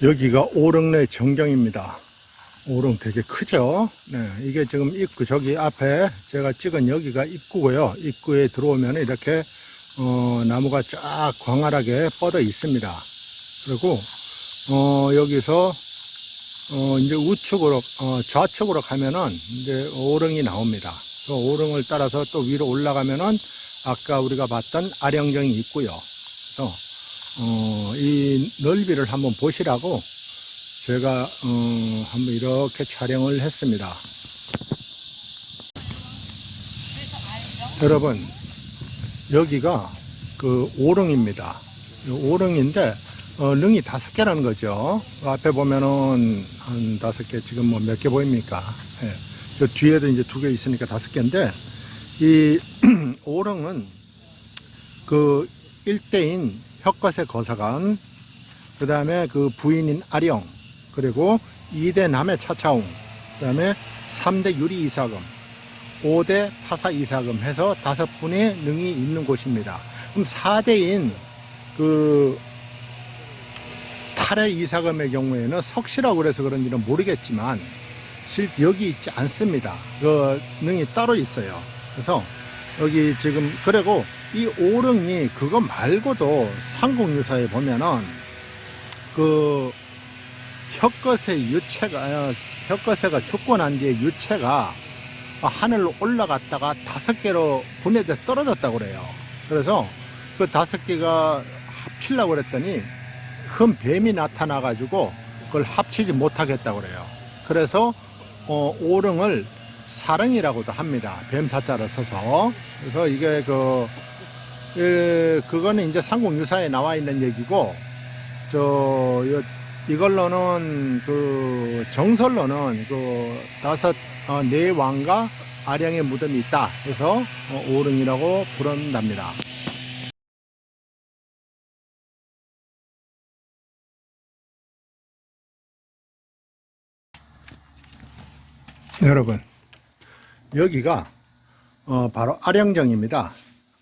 여기가 오릉내 정경입니다. 오릉 되게 크죠? 네, 이게 지금 입구, 저기 앞에 제가 찍은 여기가 입구고요. 입구에 들어오면 이렇게, 어, 나무가 쫙 광활하게 뻗어 있습니다. 그리고, 어, 여기서, 어, 이제 우측으로, 어, 좌측으로 가면은 이제 오릉이 나옵니다. 그 오릉을 따라서 또 위로 올라가면은 아까 우리가 봤던 아령정이 있고요. 그래서, 어, 이 넓이를 한번 보시라고 제가 어, 한번 이렇게 촬영을 했습니다. 여러분 여기가 그 오릉입니다. 이 오릉인데 어, 능이 다섯 개라는 거죠. 그 앞에 보면은 한 다섯 개 지금 뭐 몇 개 보입니까? 예. 저 뒤에도 이제 두 개 있으니까 다섯 개인데 이 오릉은 그 일대인 혁것의 거사관 그 다음에 그 부인인 아령 그리고 2대 남의 차차웅, 그 다음에 3대 유리 이사금, 5대 파사 이사금 해서 다섯 분의 능이 있는 곳입니다. 그럼 4대인 그 탈의 이사금의 경우에는 석시라고 그래서 그런지는 모르겠지만 실 여기 있지 않습니다. 그 능이 따로 있어요. 그래서 여기 지금 그리고 이 오릉이 그거 말고도 상공유사에 보면은 그 혁거세 유체가 어, 혁거세가 죽고 난 뒤에 유체가 하늘로 올라갔다가 다섯 개로 분해돼 떨어졌다고 그래요. 그래서 그 다섯 개가 합치려고 그랬더니 큰 뱀이 나타나 가지고 그걸 합치지 못하겠다고 그래요. 그래서 어, 오릉을 사릉이라고도 합니다. 뱀 사자를 써서. 그래서 이게 그 에, 그거는 이제 상공유사에 나와 있는 얘기고 저 요, 이걸로는 그 정설로는 그 다섯 어, 네 왕과 아령의 무덤이 있다. 그래서 어, 오릉이라고 부른답니다. 여러분 여기가 어, 바로 아령정입니다.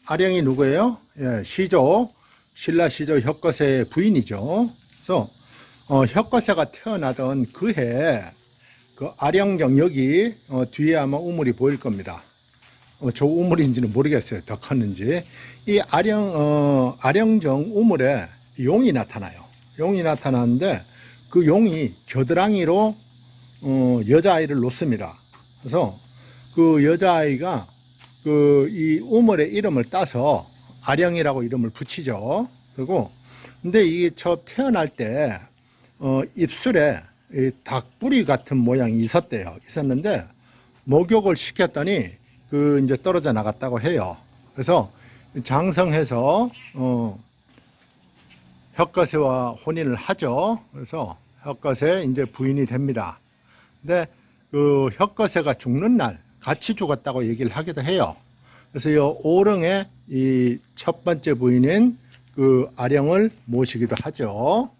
아령이 누구예요? 예, 시조 신라 시조 혁거세의 부인이죠. 그래서 어, 혁거세가 태어나던 그해 그 아령정 여기 어, 뒤에 아마 우물이 보일 겁니다. 어, 저 우물인지는 모르겠어요. 더 컸는지. 이 아령, 어, 아령정 우물에 용이 나타나요. 용이 나타나는데 그 용이 겨드랑이로 어, 여자아이를 놓습니다. 그래서 그 여자아이가 그 이 우물의 이름을 따서 아령이라고 이름을 붙이죠. 그리고 근데 이게 저 태어날 때 어, 입술에 이 닭뿌리 같은 모양이 있었대요. 있었는데 목욕을 시켰더니 그 이제 떨어져 나갔다고 해요. 그래서 장성해서 어, 혁거세와 혼인을 하죠. 그래서 혁거세 이제 부인이 됩니다. 근데 그 혁거세가 죽는 날 같이 죽었다고 얘기를 하기도 해요. 그래서 이 오릉의 이 첫 번째 부인인 그 아령을 모시기도 하죠.